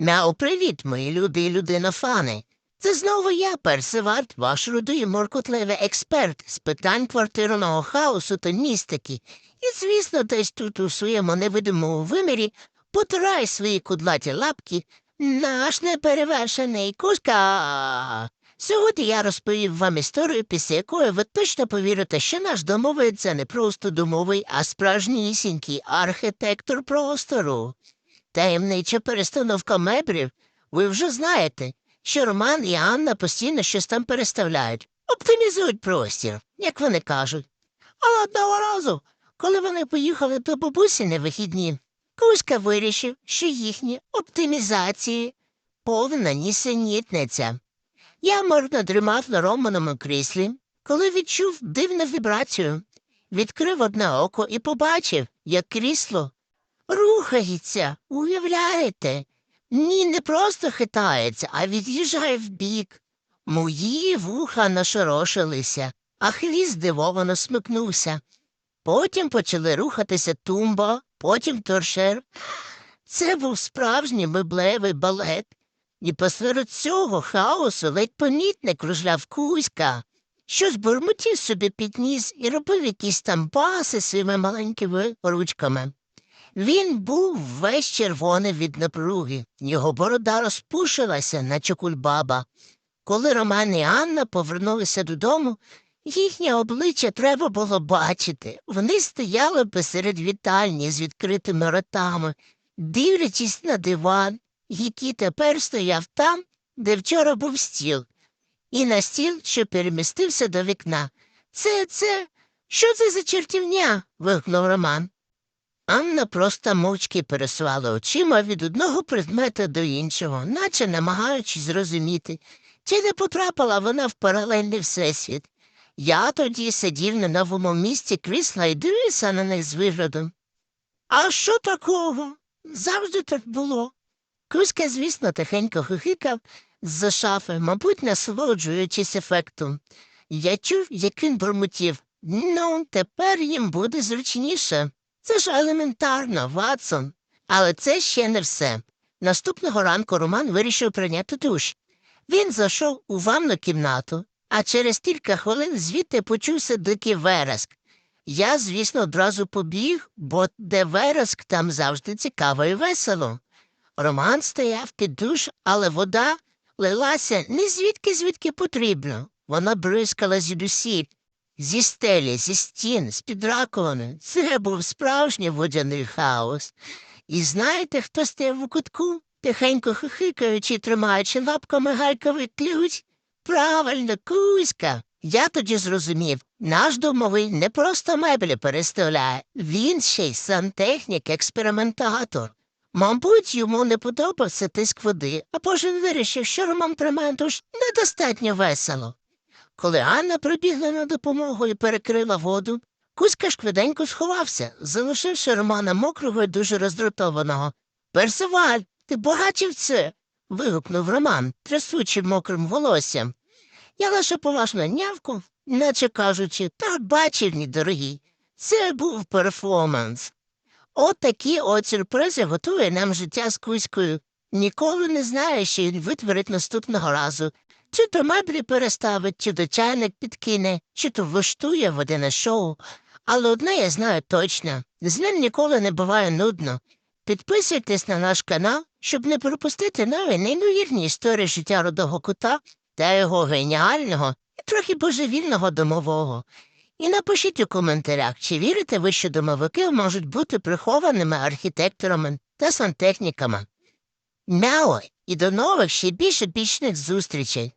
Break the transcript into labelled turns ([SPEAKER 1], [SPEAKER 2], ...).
[SPEAKER 1] Мяу, привіт, мої любі людинофани. Це знову я, Персиваль, ваш рудий моркотливий експерт з питань квартирного хаосу та містики. І, звісно, десь тут у своєму невидимому вимірі потирай свої кудлаті лапки наш неперевершений кузька. Сьогодні я розповів вам історію, після якої ви точно повірите, що наш домовий це не просто домовий, а справжнісінький архітектор простору. Таємнича перестановка меблів. Ви вже знаєте, що Роман і Анна постійно щось там переставляють, оптимізують простір, як вони кажуть. А одного разу, коли вони поїхали до бабусі на вихідні, Кузька вирішив, що їхні оптимізації повна нісенітниця. Я мирно дрімав на Романому кріслі, коли відчув дивну вібрацію, відкрив одне око і побачив, як крісло рухається, уявляєте? Ні, не просто хитається, а від'їжджає вбік. Мої вуха нашорошилися, а хвіст здивовано смикнувся. Потім почали рухатися тумба, потім торшер. Це був справжній меблевий балет. І посеред цього хаосу ледь помітне кружляв Кузька. Щось бурмотів собі під ніс і робив якісь там паси своїми маленькими ручками. Він був весь червоний від напруги, його борода розпушилася, наче кульбаба. Коли Роман і Анна повернулися додому, їхнє обличчя треба було бачити. Вони стояли посеред вітальні з відкритими ротами, дивлячись на диван, який тепер стояв там, де вчора був стіл, і на стіл, що перемістився до вікна. Це, це, що це за чертівня? вигукнув Роман. Анна просто мовчки пересувала очима від одного предмета до іншого, наче намагаючись зрозуміти, чи не потрапила вона в паралельний всесвіт. Я тоді сидів на новому місці крісла і дивився на них з виглядом. А що такого? Завжди так було. Кузька, звісно, тихенько хихикав з-за шафи, мабуть, насолоджуючись ефектом. Я чув, як він бурмотів. Ну, тепер їм буде зручніше. Це ж елементарно, Ватсон. Але це ще не все. Наступного ранку Роман вирішив прийняти душ. Він зайшов у ванну кімнату, а через кілька хвилин звідти почувся дикий вереск. Я, звісно, одразу побіг, бо де вереск, там завжди цікаво і весело. Роман стояв під душ, але вода лилася не звідки звідки потрібно. Вона бризкала звідусіль, зі стелі, зі стін, з-під раковини. Це був справжній водяний хаос. І знаєте, хто стояв у кутку, тихенько хихикаючи, тримаючи лапками гайковий ключ? Правильно, Кузька. Я тоді зрозумів, наш домовий не просто меблі переставляє, він ще й сантехнік-експериментатор. Мабуть, йому не подобався тиск води, або ж вирішив, що роман тримає душ недостатньо весело. Коли Анна прибігла на допомогу і перекрила воду, Кузька швиденько сховався, залишивши Романа мокрого і дуже роздратованого. Персиваль, ти бачив це? вигукнув Роман, трясучи мокрим волоссям. Я лише поважно нявку, наче кажучи, так бачив, мій дорогий. Це був перформанс. От такі от сюрпризи готує нам життя з Кузькою. Ніколи не знаєш, що він витворить наступного разу. Чи то меблі переставить, чи то чайник підкине, чи то влаштує водяне шоу. Але одне я знаю точно з ним ніколи не буває нудно. Підписуйтесь на наш канал, щоб не пропустити нові неймовірні історії життя родого кота та його геніального і трохи божевільного домового. І напишіть у коментарях, чи вірите ви, що домовики можуть бути прихованими архітекторами та сантехніками. Мяу! І до нових ще більше епічних зустрічей.